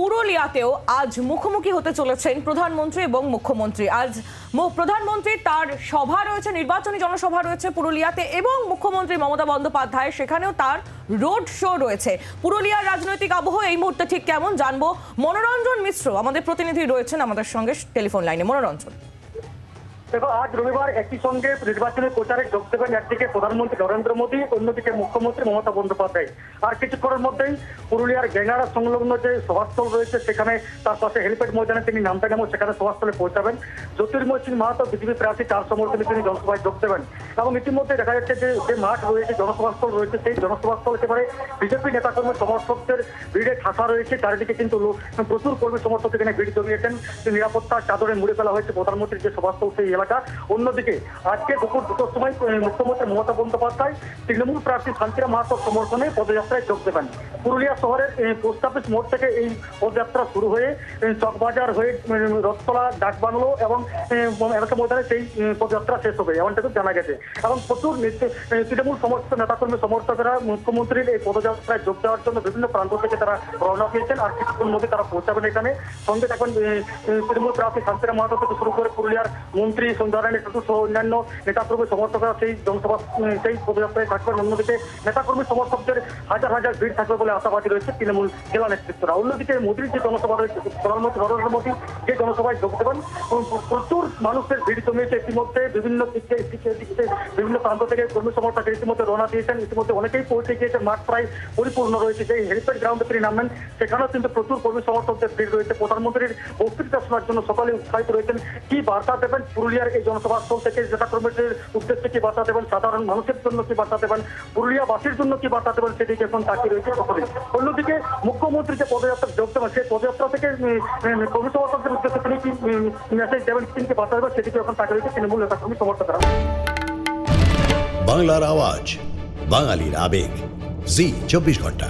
পুরুলিয়াতেও আজ মুখোমুখি হতে চলেছেন প্রধানমন্ত্রী এবং মুখ্যমন্ত্রী। আজ প্রধানমন্ত্রী তার সভা রয়েছে, নির্বাচনী জনসভা রয়েছে পুরুলিয়াতে এবং মুখ্যমন্ত্রী মমতা বন্দ্যোপাধ্যায় সেখানেও তার রোড শো রয়েছে। পুরুলিয়ার রাজনৈতিক আবহ এই মুহূর্তে ঠিক কেমন জানব। মনোরঞ্জন মিশ্র আমাদের প্রতিনিধি রয়েছেন আমাদের সঙ্গে টেলিফোন লাইনে। মনোরঞ্জন। দেখো আজ রবিবার একই সঙ্গে নির্বাচনী প্রচারে যোগ দেবেন একদিকে প্রধানমন্ত্রী নরেন্দ্র মোদী, অন্যদিকে মুখ্যমন্ত্রী মমতা বন্দ্যোপাধ্যায়। আর কিছুক্ষণের মধ্যেই পুরুলিয়ার গেঙ্গাড়া সংলগ্ন যে সভাস্থল রয়েছে, সেখানে তার পাশে হেলিপ্যাড ময়দানে তিনি নামবেন এবং সেখানে সভাস্থলে পৌঁছাবেন। জ্যোতির্ময় সিং মাহাতো বিজেপি প্রার্থী তার সমর্থনে তিনি জনসভায় যোগ দেবেন। এবং ইতিমধ্যে দেখা যাচ্ছে যে যে মাঠ রয়েছে, জনসভাস্থল রয়েছে, সেই জনসভাস্থল একেবারে বিজেপি নেতাকর্মী সমর্থকদের ভিড়ে ঠাসা রয়েছে। চারিদিকে কিন্তু প্রচুর কর্মী সমর্থক এখানে ভিড় জমিয়েছেন। নিরাপত্তার চাদরে মুড়ে ফেলা হয়েছে প্রধানমন্ত্রীর যে সভাস্থল, সেই এলাকা অন্যদিকে, আজকে দুপুর দুটোর সময় মুখ্যমন্ত্রী মমতা বন্দ্যোপাধ্যায় তৃণমূল প্রার্থী শান্তিরা মাহাতোর সমর্থনে পদযাত্রায় যোগ দেবেন। পুরুলিয়া শহরের পোস্ট অফিস মোড় থেকে এই পদযাত্রা শুরু হয়ে চকবাজার হয়ে রথতলা, ডাকবাংলো এবং এলাকা ময়দানে সেই পদযাত্রা শেষ হবে এমনটা কিন্তু জানা গেছে। এবং প্রচুর তৃণমূল সমর্থিত নেতাকর্মী, সমর্থকেরা মুখ্যমন্ত্রীর এই পদযাত্রায় যোগ দেওয়ার জন্য বিভিন্ন প্রান্ত থেকে তারা রওনা দিয়েছেন আর কিছুক্ষণ মধ্যে তারা পৌঁছাবেন এখানে। সঙ্গে থাকবেন তৃণমূল প্রার্থী শান্তিরাম মাহাতো থেকে শুরু করে পুরুলিয়ার মন্ত্রী সহ অন্যান্য নেতাকর্মী সমর্থকরা সেই জনসভা সেই পদযাত্রায় থাকবেন অন্যদিকে নেতাকর্মী সমর্থকদের হাজার হাজার ভিড় থাকবে বলে আশাবাদী রয়েছে তৃণমূল জেলা নেতৃত্বরা। অন্যদিকে মোদীর যে জনসভা রয়েছে, প্রধানমন্ত্রী নরেন্দ্র মোদী যে জনসভায় যোগ দেবেন প্রচুর মানুষের ভিড় জমিয়েছে। ইতিমধ্যে বিভিন্ন বিভিন্ন প্রান্ত থেকে কর্মী সমর্থক ইতিমধ্যে রওনা দিয়েছেন। ইতিমধ্যে অনেকেই পৌঁছে গিয়েছেন। মাঠ প্রায় পরিপূর্ণ রয়েছে। যে হেলিপ্যাড গ্রাউন্ডে তিনি সেখানেও কিন্তু প্রচুর কর্মী সমর্থকদের ভিড় রয়েছে। প্রধানমন্ত্রীর বক্তৃতা শোনার জন্য সকালে উৎসাহিত রয়েছেন। কি বার্তা দেবেন পুরুলিয়ার এই জনসভাস্থল থেকে যেটা কর্মীদের উদ্দেশ্যে কি বার্তা দেবেন? সাধারণ মানুষের জন্য কি বার্তা দেবেন? পুরুলিয়াবাসীর জন্য কি বার্তা দেবেন? সেদিকে এখন তাকিয়ে রয়েছে সকলে অন্যদিকে মুখ্যমন্ত্রী যে পদযাত্রা যোগ দেবেন, সেই পদযাত্রা থেকে কর্মী উদ্দেশ্যে তিনি কি মেসেজ দেবেন? তিনি কি বার্তা দেবেন? সেদিকে এখন তাকিয়ে রয়েছে তৃণমূল নেতা কর্মী সমর্থকরা। বাংলার আওয়াজ, বাঙালির আবেগ। জি, চব্বিশ ঘণ্টা।